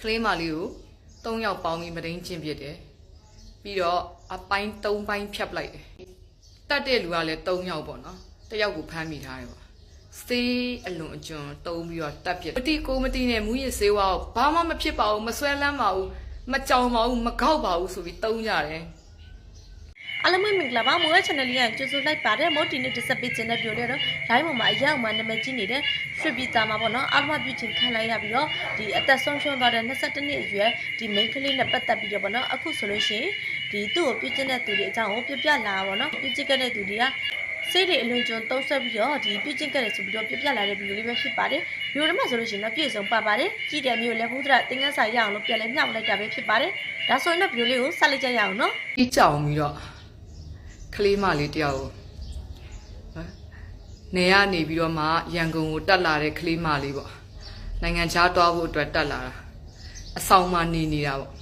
ကလေးမလေးကို၃ယောက်ပေါင်းပြီးမဒိန်ကျင့်ပြစ်တယ်ပြီးတော့အပိုင်း၃ပိုင်းဖြတ်ပလိုက်တယ်တတ်တဲ့လူကလည်း၃ယောက်ပေါ့နော်တစ်ယောက်ကိုဖမ်းမိထားတယ်ပေါ့စေးအလွန်အကျွံတုံးပြီးတော့တတ်ပြစ်မတိကိုမတိနဲ့မူရစ်စေးဝါကိုဘာမှမဖြစ်ပါဘူးမဆွဲလန်းပါဘူးမကြောင်ပါဘူးမကောက်ပါဘူးဆိုပြီးတုံးကြတယ် အားလုံးပဲမင်္ဂလာပါမိုးရဲ့ channel လေးကကြိုဆိုလိုက်ပါတယ်မိုးတီနဲ့တက်ဆက်ပေးခြင်းနဲ့ပြောရတော့ line ပေါ်မှာအရောက်မှာနာမည်ကြီးနေတဲ့ရွှေပြည်သားမှာပေါ့နော်အားလုံးပြုချင်ခံလိုက်ရပြီးတော့ဒီအသက်ဆုံးရှုံးသွားတဲ့22နှစ်အရွယ်ဒီ main ကလေးနဲ့ပတ်သက်ပြီးတော့ပေါ့နော်အခုဆိုလို့ရှိရင်ဒီသူ့ကိုပြုချင်တဲ့သူတွေအကြောင်းကိုပြပြလာတာပေါ့နော်ပြုချင်ခဲ့တဲ့သူတွေကစိတ်တွေအလွန်ကျွံတုံးဆက်ပြီးတော့ဒီပြုချင်ခဲ့တယ်ဆိုပြီးတော့ပြပြလာတဲ့ဗီဒီယိုလေးပဲဖြစ်ပါတယ်ဗီဒီယိုထဲမှာဆိုလို့ရှိရင်တော့ပြည့်စုံပါပါတယ်ကြည့်တယ်မျိုးလည်းဘုဒ္ဓသင်္ကန်းစာရအောင်လို့ပြန်လဲမျှဝေလိုက်တာပဲဖြစ်ပါတယ်ဒါဆိုရင်တော့ဗီဒီယိုလေးကိုဆက်လိုက်ကြရအောင်နော်အကြောင်ပြီးတော့ ကလေးမလေးတယောက်ကိုနော်နေရနေပြီးတော့မှရန်ကုန်ကိုတက်လာတဲ့ကလေးမလေးပေါ့နိုင်ငံခြားသွားဖို့အတွက်တက်လာတာအဆောင်မှာနေနေတာပေါ့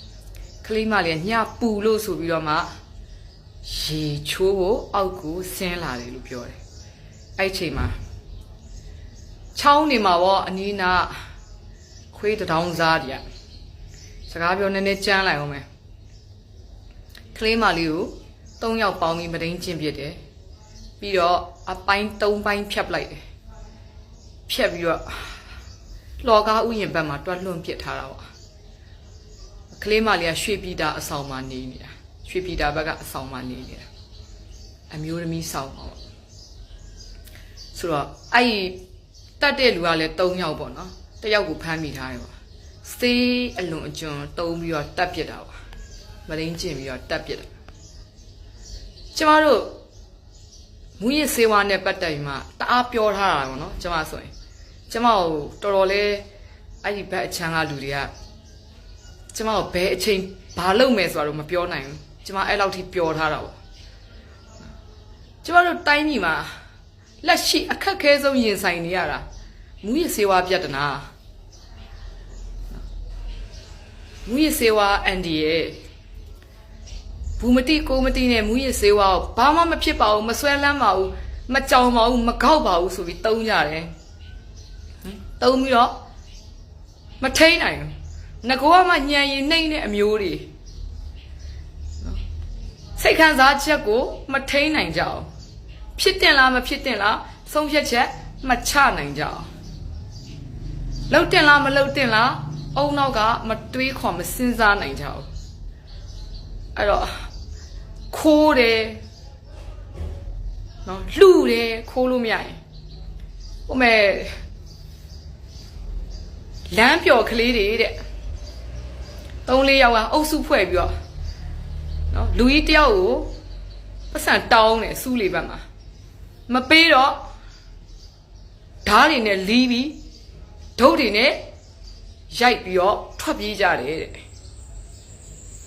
ကလေးမလေးကညပူလို့ဆိုပြီးတော့မှရေချိုးဖို့အောက်ကိုဆင်းလာတယ်လို့ပြောတယ်အဲ့ဒီအချိန်မှာချောင်းနေမှာပေါ့အနီးနားခွေးတစ်တောင်းစားတည်းစကားပြောနည်းနည်းကြမ်းလိုက်အောင်မယ်ကလေးမလေးကို ၃ယောက်ပေါင်းပြီးမဒိန်ကျင့်ပြစ်တယ်ပြီးတော့အပိုင်း၃ပိုင်းဖြတ်ပလိုက်တယ်ဖြတ်ပြီးတော့လော်ကားဥယျာဉ်ဘက်မှာတွတ်လွန့်ပစ်ထားတာပေါ့ကလေးမလေးကရွှေပြည်တာအဆောင်မှာနေနေတာရွှေပြည်တာဘက်ကအဆောင်မှာနေနေတာအမျိုးသမီးဆောင်ပါပေါ့ဆိုတော့အဲ့ဒီတတ်တဲ့လူကလည်း၃ယောက်ပေါ့နော်တစ်ယောက်ကိုဖမ်းမိထားတယ်ပေါ့စေးအလွန်အကျွံတုံးပြီးတော့တတ်ပစ်တာပေါ့မရင်းကျင်ပြီးတော့တက်ပြစ်တယ် ကျမတို့မူရစ်စေဝါနဲ့ပတ်သက်ပြီးမှတအားပြောထားတာပေါ့နော်ကျမဆိုရင်ကျမကိုတော်တော်လေးအဲ့ဒီဘက်အချမ်းကလူတွေကကျမကိုဘယ်အချိန်ဘာလုပ်မယ်ဆိုတာတော့မပြောနိုင်ဘူးကျမအဲ့လောက်ထိပြောထားတာပေါ့ကျမတို့တိုင်းပြည်မှာလက်ရှိအခက်ခဲဆုံးရင်ဆိုင်နေရတာမူရစ်စေဝါပြဿနာမူရစ်စေဝါအန်ဒီရဲ့ ဘူးမတိကိုမတိနဲ့မူရစ်စေးဝါကိုဘာမှမဖြစ်ပါဘူးမဆွဲလန်းပါဘူးမကြောင်ပါဘူးမကောက်ပါဘူးဆိုပြီးတုံးကြတယ်ဟမ်တုံးပြီးတော့မထိန်နိုင်ဘူးငကောကမှညံရင်နှိမ့်တဲ့အမျိုးတွေနော်စိတ်ခံစားချက်ကိုမထိန်နိုင်ကြအောင်ဖြစ်တင်လားမဖြစ်တင်လားဆုံးဖြတ်ချက်မချနိုင်ကြအောင်လှုပ်တင်လားမလှုပ်တင်လားအုံနောက်ကမတွေးခေါ်မစင်စားနိုင်ကြအောင်အဲ့တော့ ခိုးတယ်နော်လှူတယ်ခိုးလို့မရရင်ဟိုမဲ့လမ်းပျော်ကလေးတွေတဲ့သုံးလေးယောက်ကအုပ်စုဖွဲ့ပြီးတော့နော်လူကြီးတယောက်ကိုပတ်စံတောင်းတယ်စူးလေးဘက်မှာမပေးတော့ဓားတွေနဲ့လီးပြီးဒုတ်တွေနဲ့ရိုက်ပြီးတော့ထွက်ပြေးကြတယ်တဲ့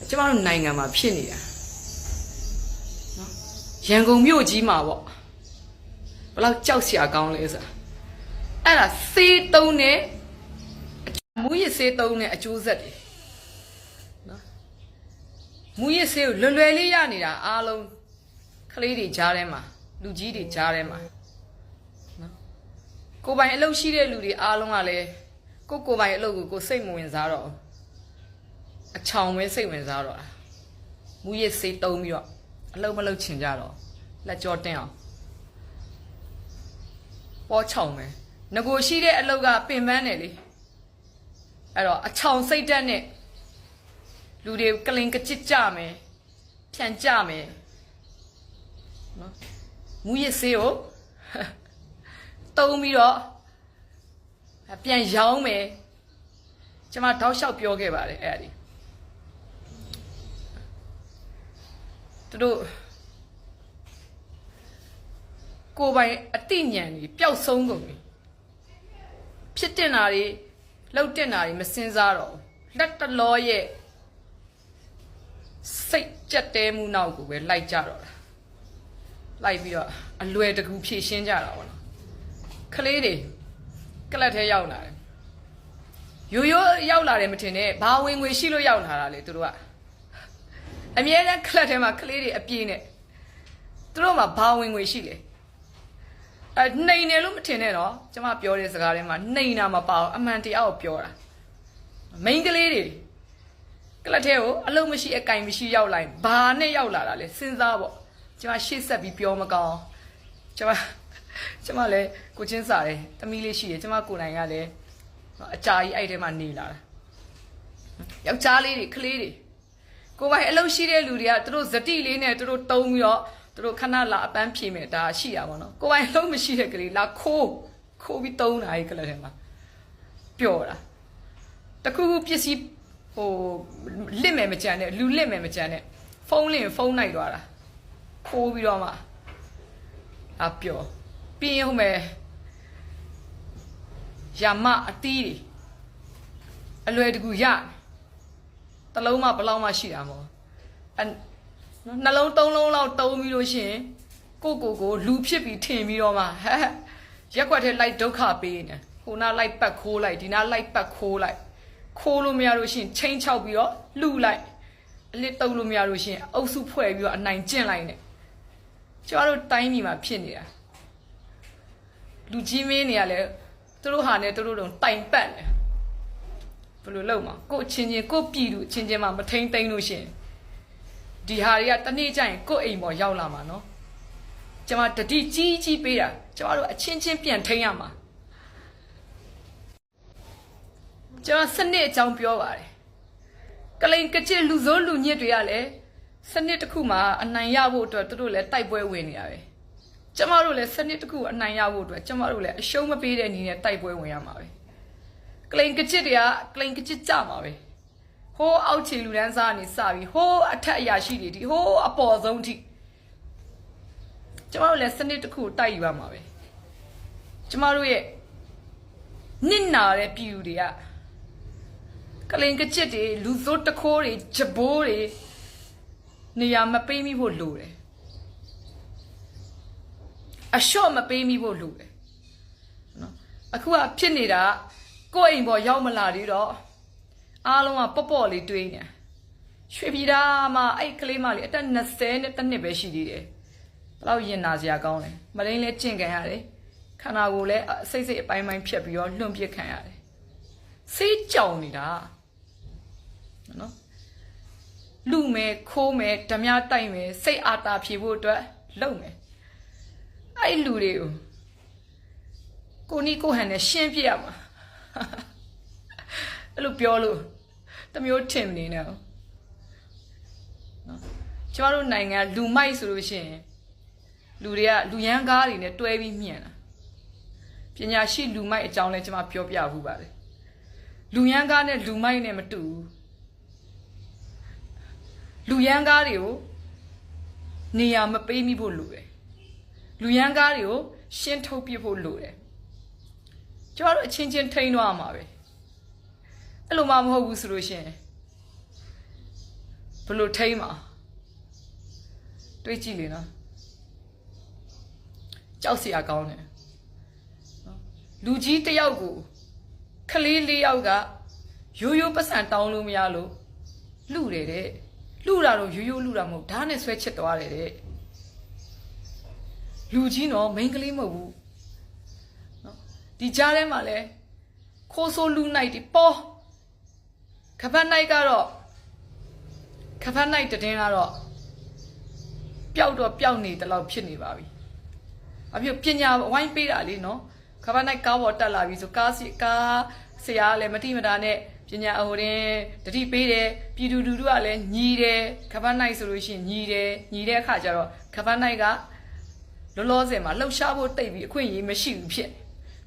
ကျမတို့နိုင်ငံမှာဖြစ်နေတာနော် ရန်ကုန်မြို့ကြီးမှာပေါ့ဘယ်လောက်ကြောက်စရာကောင်းလဲဆိုတာအဲ့ဒါစေးတုံးနဲ့မူရစ်စေးတုံးနဲ့အကျိုးဆက်တွေနော်မူရစ်စေးကိုလွယ်လွယ်လေးရနေတာအားလုံးကလေးတွေကြားထဲမှာလူကြီးတွေကြားထဲမှာနော်ကိုယ်ပိုင်အလုပ်ရှိတဲ့လူတွေအားလုံးကလည်းကိုယ့်ကိုယ်ပိုင်အလုပ်ကိုကိုယ်စိတ်မဝင်စားတော့ဘူးအချောင်ပဲစိတ်ဝင်စားတော့တာမူရစ်စေးတုံးပြီးတော့ အလုံးမလုံးချင်ကြတော့လက်ကြောတင်းအောင်ပေါ်ချောင်ပဲငကိုရှိတဲ့အလုပ်ကပင်ပန်းတယ်လေအဲ့တော့အချောင်စိတ်တက်နဲ့လူတွေကလင်ကကြစ်ကြမယ်ဖြန်ကြမယ်နော်မူရစ်စေးကိုတုံးပြီးတော့ပြန်ရောင်းမယ်ကျွန်မတောက်လျှောက်ပြောခဲ့ပါတယ်အဲ့ဒါ သူတို့ကိုယ်ပိုင်အတိညာဏ်ကြီးပျောက်ဆုံးကုန်ပြီဖြစ်တင်တာတွေလှုပ်တင်တာတွေမစင်စားတော့ဘူးလက်တလောရဲ့စိတ်ကြက်တဲမှုနောက်ကိုပဲလိုက်ကြတော့တာလိုက်ပြီးတော့အလွယ်တကူဖြည့်ရှင်းကြတာပေါ့နော်ကလေးတွေကလတ်ထဲရောက်လာတယ်ရိုးရိုးရောက်လာတယ်မထင်နဲ့ဘာဝင်ငွေရှိလို့ရောက်လာတာလေသူတို့က အမြဲတမ်းကလပ်ထဲမှာကလေးတွေအပြေးနဲ့သူတို့မှာဘာဝင်ငွေရှိလဲအဲနှိမ်တယ်လို့မထင်နဲ့တော့ကျမပြောတဲ့စကားထဲမှာနှိမ်တာမပါဘူးအမှန်တရားကိုပြောတာမိန်းကလေးတွေကလတ်ထဲကိုအလုံးမရှိအကင်မရှိရောက်လိုက်ဘာနဲ့ရောက်လာတာလဲစဉ်းစားပေါ့ကျွန်မရှေ့ဆက်ပြီးပြောမကောင်းကျွန်မကျွန်မလည်းကိုချင်းစားတယ်တမီးလေးရှိတယ်ကျွန်မကိုယ်နိုင်ကလည်းအကြာကြီးအဲ့ထဲမှာနေလာတာယောက်ျားလေးတွေကလေးတွေ ကိုယ်ပိုင်အလုပ်ရှိတဲ့လူတွေကသူတို့ဇတိလေးနဲ့သူတို့တုံးပြီးတော့သူတို့ခဏလာအပန်းဖြေမယ်ဒါရှိရပါတော့ကိုယ်ပိုင်အလုပ်မရှိတဲ့ကလေးလာခိုးခိုးပြီးတုံးတာအဲ့ကလေးထဲမှာပျော်တာတခုခုပစ္စည်းဟိုလစ်မယ်မကြမ်းနဲ့လူလစ်မယ်မကြမ်းနဲ့ဖုန်းလင့်ဖုန်းလိုက်သွားတာခိုးပြီးတော့မှအပျော်ပြီးရင်ဟိုမဲ့ရမအတီးတွေအလွယ်တကူရတ လုံးမှဘယ်လောက်မှရှိတာမဟုတ်အနော်နှလုံးသုံးလုံးလောက်တုံးပြီးလို့ရှိရင်ကိုကိုကိုလူဖြစ်ပြီးထင်ပြီးတော့မှဟဲ့ရက်ွက်ထဲလိုက်ဒုက္ခပေးနေဟိုနာလိုက်ပတ်ခိုးလိုက်ဒီနာလိုက်ပတ်ခိုးလိုက်ခိုးလို့မရလို့ရှရင်ချင်းချောက်ပြီးတော့လှူလိုက်အလစ်တုပ်လို့မရလို့ရှရင်အုပ်စုဖွဲ့ပြီးတော့အနိုင်ကျင့်လိုက်နဲ့ကျမတို့တိုင်းပြည်မှာဖြစ်နေတာလူကြီးမင်းတွေကလည်းသူတို့ဟာနဲ့သူတို့တော့တိုင်ပတ်နေ ဘယ်လိုလုပ်မှာကို့အချင်းချင်းကို့ပြည်သူအချင်းချင်းမှမထိန်သိမ်းလို့ရှရင်ဒီဟာတွေကတနေ့ကျရင်ကို့အိမ်ပေါ်ရောက်လာမှာနော်ကျမတတိကြီးကြီးပေးတာကျမတို့အချင်းချင်းပြန်ထိန်ရမှာကျွန်တော်စနစ်အကြောင်းပြောပါတယ်ကလိန်ကချစ်လူစိုးလူညစ်တွေကလည်းစနစ်တစ်ခုမှာအနိုင်ရဖို့အတွက်သူတို့လည်းတိုက်ပွဲဝင်နေရပဲကျမတို့လည်းစနစ်တစ်ခုအနိုင်ရဖို့အတွက်ကျမတို့လည်းအရှုံးမပေးတဲ့အနေနဲ့တိုက်ပွဲဝင်ရမှာပဲ ကလိန်ကချစ်တွေကကလိန်ကချစ်ကြမှာပဲဟိုးအောက်ခြေလူတန်းစားကနေစပြီးဟိုးအထက်အရာရှိတွေဒီဟိုးအပေါ်ဆုံးထိကျမတို့လည်းစနစ်တစ်ခုတိုက်ယူရမှာပဲကျမတို့ရဲ့နစ်နာတဲ့ပြည်သူတွေကကလင်ကချစ်တွေလူစိုးတခိုးတွေဂျဘိုးတွေနေရာမပေးမိဖို့လိုတယ်အလျှော့မပေးမိဖို့လိုတယ်နော်အခုကဖြစ်နေတာကို ယ့်အိမ်ပေါ်ရောက်မလာသေးတော့အားလုံးကပေါ့ပေါ့လေးတွေးနေရွှေပြည်သားမှာအဲ့ကလေးမလေးအသက်20နဲ့တစ်နှစ်ပဲရှိသေးတယ်ဘယ်လောက်ရင်နာစရာကောင်းလဲမရင်းလဲကျင့်ခံရတယ်ခန္ဓာကိုယ်လည်းအစိတ်စိတ်အပိုင်းပိုင်းဖြတ်ပြီးတော့လွန့်ပစ်ခံရတယ်စေးကြောင်နေတာနော်လူမယ်ခိုးမယ်ဓမြတိုက်မယ်စိတ်အာတာဖြေဖို့အတွက်လုပ်မယ်အဲ့လူတွေကိုကိုနီကိုဟန်နဲ့ရှင်းပြရမှာ အဲ့လိုပြောလို့တမျိုးထင်မနေနဲ့နော်ကျမတို့နိုင်ငံလူမိုက်ဆိုလို့ရှိရင်လူတွေကလူရန်ကားတွေနဲ့တွဲပြီးမြင်တာပညာရှိလူမိုက်အကြောင်းလဲကျမပြောပြဘူးပါတယ်လူရန်ကားနဲ့လူမိုက်နဲ့မတူဘူးလူရန်ကားတွေကိုနေရာမပေးမိဖို့လိုတယ်လူရန်ကားတွေကိုရှင်းထုတ်ပြဖို့လိုတယ် ကျမတို့အချင်းချင်းထိန်းတော့ရမှာပဲအဲ့လိုမှမဟုတ်ဘူးဆိုလို့ရှရင်ဘယ်လိုထိန်းမှာတွေးကြည့်လေနော်ကြောက်စရာကောင်းတယ်နော်လူကြီးတစ်ယောက်ကိုခလေးလေးယောက်ကရိုးရိုးပတ်စံတောင်းလို့မရလို့လူတယ်တဲ့လှူတာတော့ရိုးရိုးလှူတာမဟုတ်ဓာတ်နဲ့ဆွဲချစ်သွားတယ်တဲ့လူကြီးတော့မိန်းကလေးမဟုတ်ဘူးနော် ဒီကြားထဲမှာလဲခိုးဆိုးလူနိုင်ဒီပေါ်ခပတ်နိုင်ကတော့ခပတ်နိုင်တဲ့တင်းကတော့ပျောက်တော့ပျောက်နေတလောက်ဖြစ်နေပါပြီအပြပညာဝိုင်းပေးတာလေနော်ခပတ်နိုင်ကားပေါ်တက်လာပြီဆိုကားစီကားဆရာကလည်းမတိမတာနဲ့ပညာအဟိုတင်တတိပေးတယ်ပြည်သူလူထုကလည်းညီတယ်ခပတ်နိုင်ဆိုလို့ရှိရင်ညီတယ်ညီတဲ့အခါကျတော့ခပတ်နိုင်ကလောလောဆယ်မှာလှုပ်ရှားဖို့တိတ်ပြီးအခွင့်အရေးမရှိဘူးဖြစ်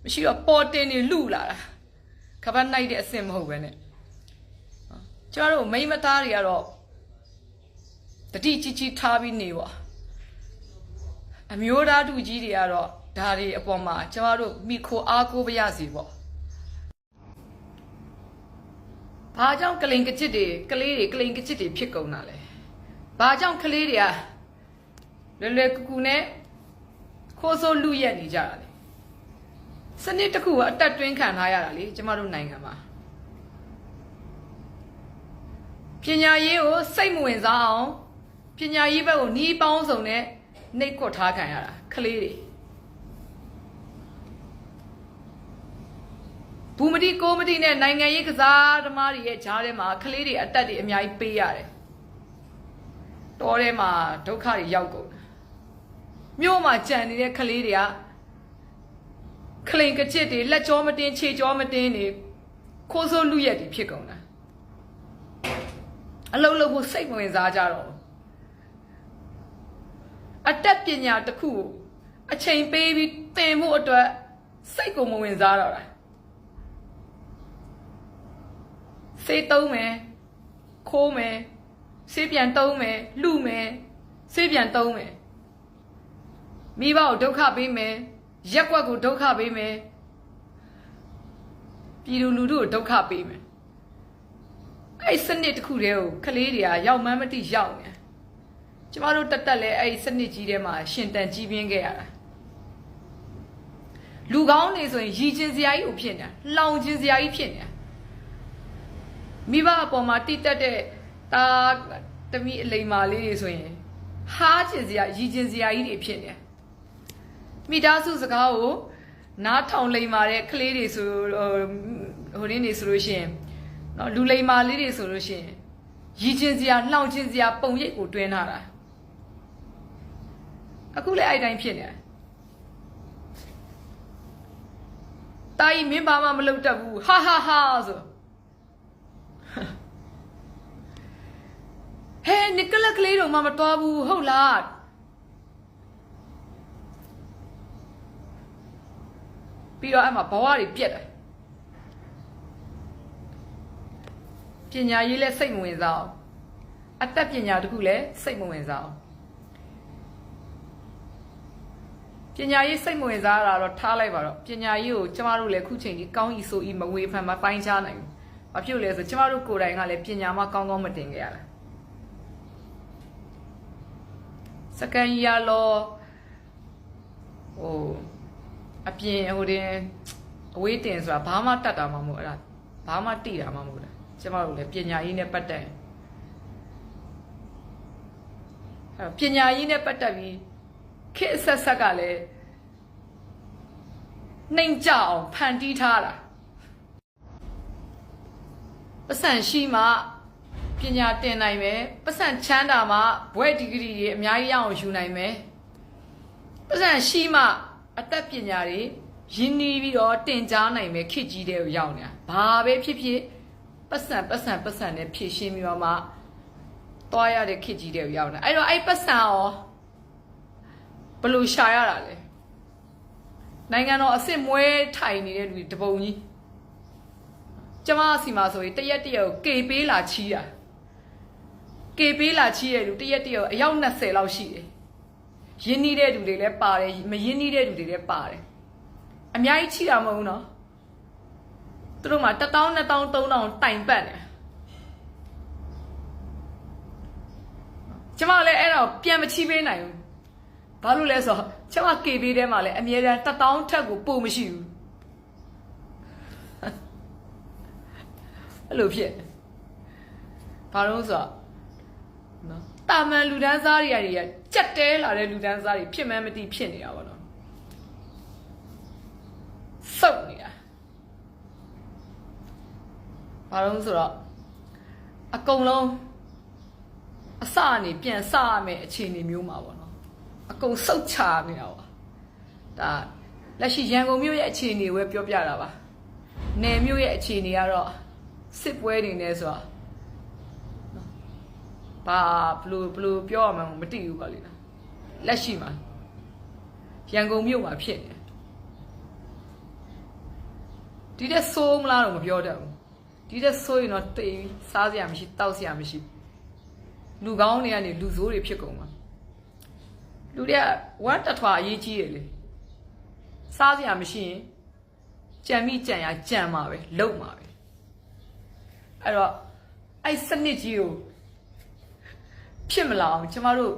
မရှိတော့ပေါ်တင်နေလူလာတာခပတ်နိုင်တဲ့အဆင့်မဟုတ်ပဲနဲ့ကျမတို့မိမသားတွေကတော့တတိကြီးကြီးထားပြီးနေပါအမျိုးသားတူကြီးတွေကတော့ဒါတွေအပေါ်မှာကျမတို့မိခိုအားကိုးပါရစီပေါ့ဘာကြောင့်ကလိန်ကချစ်တွေကလေးတွေကလိန်ကချစ်တွေဖြစ်ကုန်တာလဲဘာကြောင့်ကလေးတွေကလွယ်လွယ်ကူကူနဲ့ခိုးဆိုးလူရက်နေကြတာလဲ စနစ်တစ်ခုကအတက်တွင်းခံထားရတာလေကျမတို့နိုင်ငံမှာပညာရေးကိုစိတ်မဝင်စားအောင်ပညာရေးဘက်ကိုနှီးပေါင်းစုံနဲ့နှိတ်ကွက်ထားခံရတာကလေးတွေဘဘူမတိကိုမတိနဲ့နိုင်ငံရေးကစားသမားတွေရဲ့ဂျားထဲမှာကလေးတွေအတက်တွေအများကြီးပေးရတယ်တော်ထဲမှာဒုက္ခတွေရောက်ကုန်တယ်မြို့မှာကြံနေတဲ့ကလေးတွေက ခလိန်ကကြစ်တွေလက်ကြောမတင်းခြေကြောမတင်းတွေခိုးဆိုးလူရက်တွေဖြစ်ကုန်တာအလုံးလုံးဖို့စိတ်မဝင်စားကြတော့ဘူးအတက်ပညာတစ်ခုကိုအချိန်ပေးပြီးသင်ဖို့အတွက်စိတ်ကိုမဝင်စားတော့တာစေးတုံးမယ်ခိုးမယ်စေးပြန်တုံးမယ်လှမယ်စေးပြန်တုံးမယ်မိဘကိုဒုက္ခပေးမယ် ရက်ကွက်ကိုဒုက္ခပေးမယ်ပြည်သူလူထုကိုဒုက္ခပေးမယ်အဲ့စနစ်တစ်ခုတည်းကိုကလေးတွေကရောက်မှန်းမသိရောက်နေကျမတို့တက်တက်လဲအဲ့စနစ်ကြီးထဲမှာရှင်တန်ကြီးပြင်းခဲ့ရတာလူကောင်းနေဆိုရင်ရည်ချင်းစရာကြီးကိုဖြစ်နေတာလောင်ချင်းစရာကြီးဖြစ်နေတာမိဘအပေါ်မှာတိတက်တဲ့တာတမိအလိမ္မာလေးတွေဆိုရင်ဟားချင်းစရာရည်ချင်းစရာကြီးတွေဖြစ်နေတယ် မိသားစုစကားကိုနားထောင်လိမ္မာတဲ့ကလေးတွေဆိုဟိုရင်းနေဆိုလို့ရှိရင်နော်လူလိမ္မာလေးတွေဆိုလို့ရှိရင်ရည်ချင်းစရာနှောင်ချင်းစရာပုံရိပ်ကိုတွင်းထားတာအခုလည်းအဲ့တိုင်းဖြစ်နေတယ်တာကြီးမင်းဘာမှမလုပ်တတ်ဘူးဟာဟာဟာဆိုဟဲနိကလကလေးတော့မှမတော်ဘူးဟုတ်လား ပြီးတော့အဲ့မှာဘဝတွေပြက်တယ်ပညာရေးလည်းစိတ်မဝင်စားအောင်အတတ်ပညာတခုလည်းစိတ်မဝင်စားအောင်ပညာရေးစိတ်မဝင်စားတာတော့ထားလိုက်ပါတော့ပညာရေးကိုကျမတို့လည်းခုချိန်ကြီးကောင်းဤဆိုဤမဝေဖန်မပိုင်းခြားနိုင်ဘူး။ဘာဖြစ်လို့လဲဆိုကျမတို့ကိုယ်တိုင်ကလည်းပညာမကောင်းကောင်းမတင်ကြရတာ။စကန်ရလောဟို အပြင်ဟိုတင်အဝေးတင်ဆိုတာဘာမှတတ်တာမှမဟုတ်အဲ့ဒါဘာမှတိတာမှမဟုတ်လားကျမတို့လည်းပညာရေးနဲ့ပတ်သက်အဲ့ပညာရေးနဲ့ပတ်သက်ပြီးခေတ်ဆက်ဆက်ကလည်းနှိမ်ကြအောင်ဖန်တီးထားတာပတ်စံရှိမှပညာတင်နိုင်မယ်ပတ်စံချမ်းသာမှဘွဲ့ဒီဂရီတွေအများကြီးရအောင်ယူနိုင်မယ်ပတ်စံရှိမှ အသက်ပညာတွေရင်းနှီးပြီးတော့တင်ကြားနိုင်မယ်ခေတ်ကြီးတဲ့ကိုရောက်နေတာဘာပဲဖြစ်ဖြစ်ပတ်စံပတ်စံပတ်စံနဲ့ဖြည့်ရှင်းပြီးတော့မှတွားရတဲ့ခေတ်ကြီးတဲ့ကိုရောက်နေတာအဲ့တော့အဲ့ပတ်စံရောဘယ်လိုရှာရတာလဲနိုင်ငံတော်အစ်စ်မွဲထိုင်နေတဲ့လူတွေတပုံကြီးကျမအစီမှာဆိုရင်တရက်တရက်ကိုကေပေးလာချီးတာကေပေးလာချီးတဲ့လူတရက်တရက်ကိုအယောက်20လောက်ရှိတယ် ရင်းနှီးတဲ့လူတွေလည်းပါတယ်မရင်းနှီးတဲ့လူတွေလည်းပါတယ်အများကြီးချီးတာမဟုတ်ဘူးနော်သူတို့မှာ1000 2000 3000တိုင်ပတ်နေကျမလည်းအဲ့တော့ပြန်မချီးပေးနိုင်ဘူးဘာလို့လဲဆိုတော့ကျမ KB ထဲမှာလည်းအမြဲတမ်း1000ထက်ကိုပိုမရှိဘူးအဲ့လိုဖြစ်ဘာလို့ဆိုတော့နော် တာမန်လူဒန်းစားတွေတွေကကြက်တဲလာတဲ့လူဒန်းစားတွေဖြစ်မှန်းမသိဖြစ်နေတာပါတော့စုပ်နေတာဘာလို့ဆိုတော့အကုန်လုံးအစအနေပြန်စရမယ်အခြေအနေမျိုးမှာပေါ့နော်အကုန်စုတ်ချနေတာပါဒါလက်ရှိရန်ကုန်မြို့ရဲ့အခြေအနေကိုပြောပြတာပါနယ်မြို့ရဲ့အခြေအနေကတော့စစ်ပွဲနေနေဆိုတော့ ဘာဘလို့ဘလို့ပြောရမှန်းမသိဘူးပါလိမ့်လားလက်ရှိမှာရန်ကုန်မြို့မှာဖြစ်နေဒီတဲ့ဆိုးမလားတော့မပြောတတ်ဘူးဒီတဲ့ဆိုးရင်တော့တေးပြီးစားစရာမရှိတောက်စရာမရှိလူကောင်းတွေကနေလူဆိုးတွေဖြစ်ကုန်မှာလူတွေကဝမ်းတထွာအရေးကြီးတယ်လေစားစရာမရှိရင်ကြံမိကြံရကြံမှာပဲလုံမှာပဲအဲ့တော့အဲ့စနစ်ကြီးကို ဖြစ်မလာအောင်ကျမတို့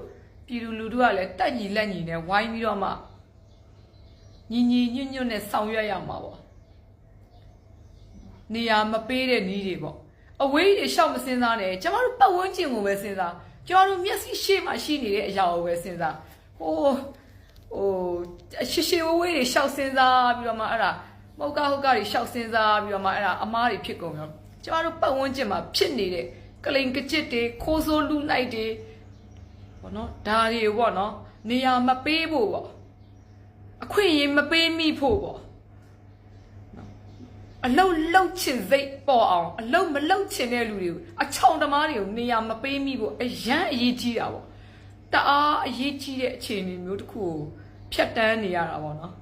ပြည်သူလူထုကလည်းတက်ညီလက်ညီနဲ့ဝိုင်းပြီးတော့မှညီညီညွတ်ညွတ်နဲ့ဆောင်ရွက်ရမှာပေါ့နေရာမပေးတဲ့နီးတွေပေါ့အဝေးကြီးရှောက်မစင်းစားနဲ့ကျမတို့ပတ်ဝန်းကျင်ကိုပဲစဉ်းစားကျမတို့မျက်စိရှေ့မှာရှိနေတဲ့အရာကိုပဲစဉ်းစားဟိုဟိုရှေရှေဝေးဝေးတွေရှောက်စဉ်းစားပြီးတော့မှအဲ့ဒါမဟုတ်ကဟုတ်ကတွေရှောက်စင်းစားပြီးတော့မှအဲ့ဒါအမားတွေဖြစ်ကုန်ရောကျမတို့ပတ်ဝန်းကျင်မှာဖြစ်နေတဲ့ ကလိန်ကကြစ်တွေခိုးဆိုးလူလိုက်တွေဘောနော်ဒါတွေပေါ့နော်နေရာမပေးဖို့ပေါ့အခွင့်အရေးမပေးမိဖို့ပေါ့အလုတ်လုတ်ချင်စိတ်ပေါ်အောင်အလုတ်မလုတ်ချင်တဲ့လူတွေကိုအချောင်တမားတွေကိုနေရာမပေးမိဖို့အရန်အရေးကြီးတာပေါ့တအားအရေးကြီးတဲ့အခြေအနေမျိုးတစ်ခုကိုဖြတ်တန်းနေရတာပေါ့နော်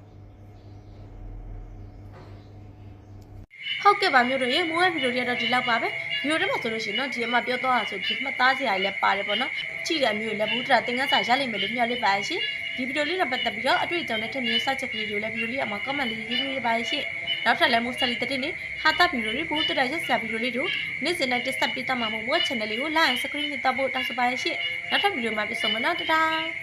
ဟုတ်ကဲ့ပါမျိုးတို့ရေမိုးရဲ့ဗီဒီယိုလေးကတော့ဒီလောက်ပါပဲဗီဒီယိုထဲမှာဆိုလို့ရှိရင်တော့ဒီအမပြောတော့တာဆိုဒီမှတ်သားစရာလည်းပါတယ်ပေါ့နော်ကြည့်တဲ့မျိုးလည်းဘူးတရာသင်္ကန်းစာရလိမ့်မယ်လို့မျှော်လင့်ပါရဲ့ရှင်ဒီဗီဒီယိုလေးနဲ့ပတ်သက်ပြီးတော့အတွေ့အကြုံနဲ့ထင်မြင်စချက်ကလေးတွေကိုလည်းဗီဒီယိုလေးအမှာ comment လေးရေးပေးပါရဲ့ရှင်နောက်ထပ်လည်းမိုးစလီတတိနေဟာတာဗီဒီယိုလေးဘူးတရာရက်စရာဗီဒီယိုလေးတို့နေ့စဉ်နဲ့တက်ဆက်ပေးတတ်မှာမို့မိုး channel လေးကို like and subscribe နဲ့တပ်ဖို့တောင်းဆိုပါရဲ့ရှင်နောက်ထပ်ဗီဒီယိုမှာပြန်ဆုံမယ်နော်တတား